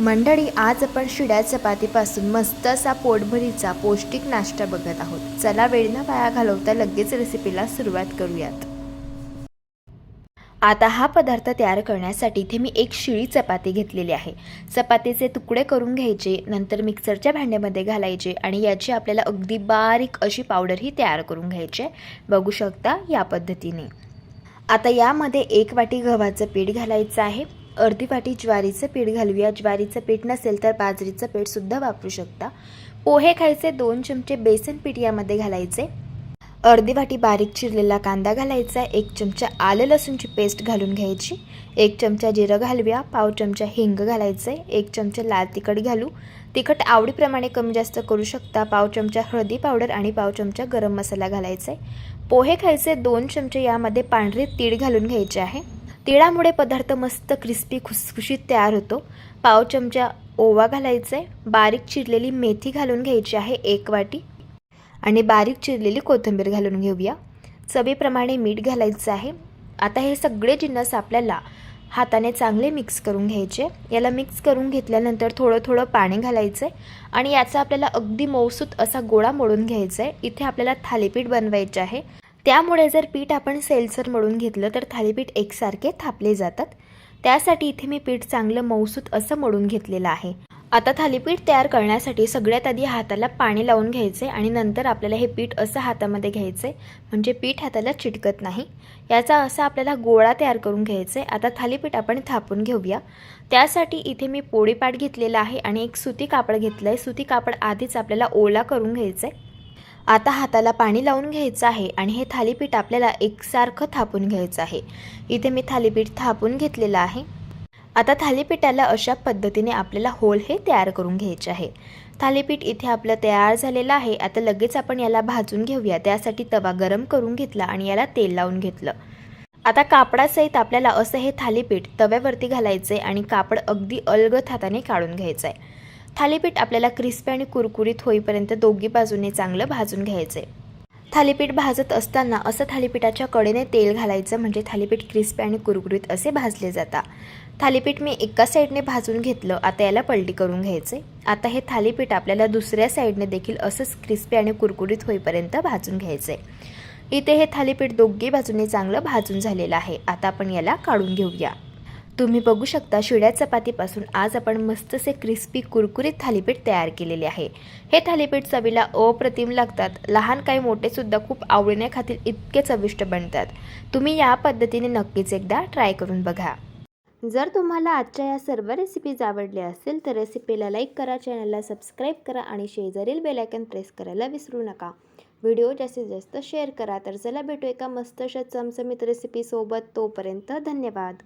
मंडळी आज आपण शिड्या चपातीपासून मस्त असा पोटभरीचा पौष्टिक नाश्ता बघत आहोत. चला वेळ न वाया घालवता लगेच रेसिपीला सुरुवात करूयात. आता हा पदार्थ तयार करण्यासाठी इथे मी एक शिळी चपाती घेतलेली आहे. चपातीचे तुकडे करून घ्यायचे नंतर मिक्सरच्या भांड्यामध्ये घालायचे आणि याची आपल्याला अगदी बारीक अशी पावडरही तयार करून घ्यायची आहे. बघू शकता या पद्धतीने. आता यामध्ये एक वाटी गव्हाचं पीठ घालायचं आहे. अर्धी वाटी ज्वारीचं पीठ घालूया. ज्वारीचं पीठ नसेल तर बाजरीचं पीठसुद्धा वापरू शकता. पोहे खायचे दोन चमचे बेसन पीठ यामध्ये घालायचे. अर्धी वाटी बारीक चिरलेला कांदा घालायचा. एक चमचा आलं लसूणची पेस्ट घालून घ्यायची. एक चमचा जिरं घालूया. पाव चमचा हिंग घालायचं. एक चमचा लाल तिखट घालू. तिखट आवडीप्रमाणे कमी जास्त करू शकता. पाव चमचा हळदी पावडर आणि पाव चमचा गरम मसाला घालायचा. आहे पोहे खायचे दोन चमचे यामध्ये पांढरे तीळ घालून घ्यायचे आहे. तिळामुळे पदार्थ मस्त क्रिस्पी खुसखुशीत तयार होतो. पाव चमचा ओवा घालायचा आहे बारीक चिरलेली मेथी घालून घ्यायची आहे एक वाटी. आणि बारीक चिरलेली कोथिंबीर घालून घेऊया. चवीप्रमाणे मीठ घालायचं आहे. आता हे सगळे जिन्नस आपल्याला हाताने चांगले मिक्स करून घ्यायचे. याला मिक्स करून घेतल्यानंतर थोडं थोडं पाणी घालायचं आहे आणि याचा आपल्याला अगदी मौसूत असा गोळा मोडून घ्यायचा आहे इथे आपल्याला थालीपीठ बनवायचे आहे. त्यामुळे जर पीठ आपण सेलसर मळून घेतलं तर थालीपीठ एकसारखे थापले जातात. त्यासाठी इथे मी पीठ चांगलं मौसूत असं मळून घेतलेलं आहे. आता थालीपीठ तयार करण्यासाठी सगळ्यात आधी हाताला पाणी लावून घ्यायचे आणि नंतर आपल्याला हे पीठ असं हातामध्ये घ्यायचे म्हणजे पीठ हाताला चिटकत नाही. याचा असा आपल्याला गोळा तयार करून घ्यायचा आहे आता थालीपीठ आपण थापून घेऊया. त्यासाठी इथे मी पोळीपाट घेतलेला आहे आणि एक सुती कापड घेतलं आहे सुती कापड आधीच आपल्याला ओला करून घ्यायचं आहे आता हाताला पाणी लावून घ्यायचं आहे आणि हे थालीपीठ आपल्याला एकसारखं थापून घ्यायचं आहे. इथे मी थालीपीठ थापून घेतलेलं आहे. आता थालीपीठाला अशा पद्धतीने आपल्याला होल हे तयार करून घ्यायचे आहे. थालीपीठ इथे आपलं तयार झालेलं आहे. आता लगेच आपण याला भाजून घेऊया. त्यासाठी तवा गरम करून घेतला आणि याला तेल लावून घेतलं. आता कापडासहित आपल्याला असं हे थालीपीठ तव्यावरती घालायचं आहे आणि कापड अगदी अलगद हाताने काढून घ्यायचं आहे थालीपीठ आपल्याला क्रिस्पी आणि कुरकुरीत होईपर्यंत दोघी बाजूने चांगलं भाजून घ्यायचं आहे थालीपीठ भाजत असताना असं थालीपीठाच्या कडेने तेल घालायचं म्हणजे थालीपीठ क्रिस्पी आणि कुरकुरीत असे भाजले जातात थालीपीठ मी एका साईडने भाजून घेतलं आता याला पलटी करून घ्यायचे आता हे थालीपीठ आपल्याला दुसऱ्या साईडने देखील असंच क्रिस्पी आणि कुरकुरीत होईपर्यंत भाजून घ्यायचे इथे हे थालीपीठ दोघी बाजूने चांगलं भाजून झालेलं आहे. आता आपण याला काढून घेऊया. तुम्ही बघू शकता शिड्या चपातीपासून आज आपण मस्तसे क्रिस्पी कुरकुरीत थालीपीठ तयार केलेले आहे. हे थालीपीठ चवीला अप्रतिम लागतात. लहान काही मोठे सुद्धा खूप आवडीने खातील इतके चविष्ट बनतात. तुम्ही या पद्धतीने नक्कीच एकदा ट्राय करून बघा. जर तुम्हाला आजच्या या सर्व रेसिपीज आवडल्या असतील तर रेसिपीला लाईक करा चॅनलला सबस्क्राईब करा आणि शेजारील बेलायकन प्रेस करायला विसरू नका. व्हिडिओ जास्तीत जास्त शेअर करा. तर चला भेटू एका मस्त अशा चमचमीत रेसिपीसोबत तोपर्यंत धन्यवाद.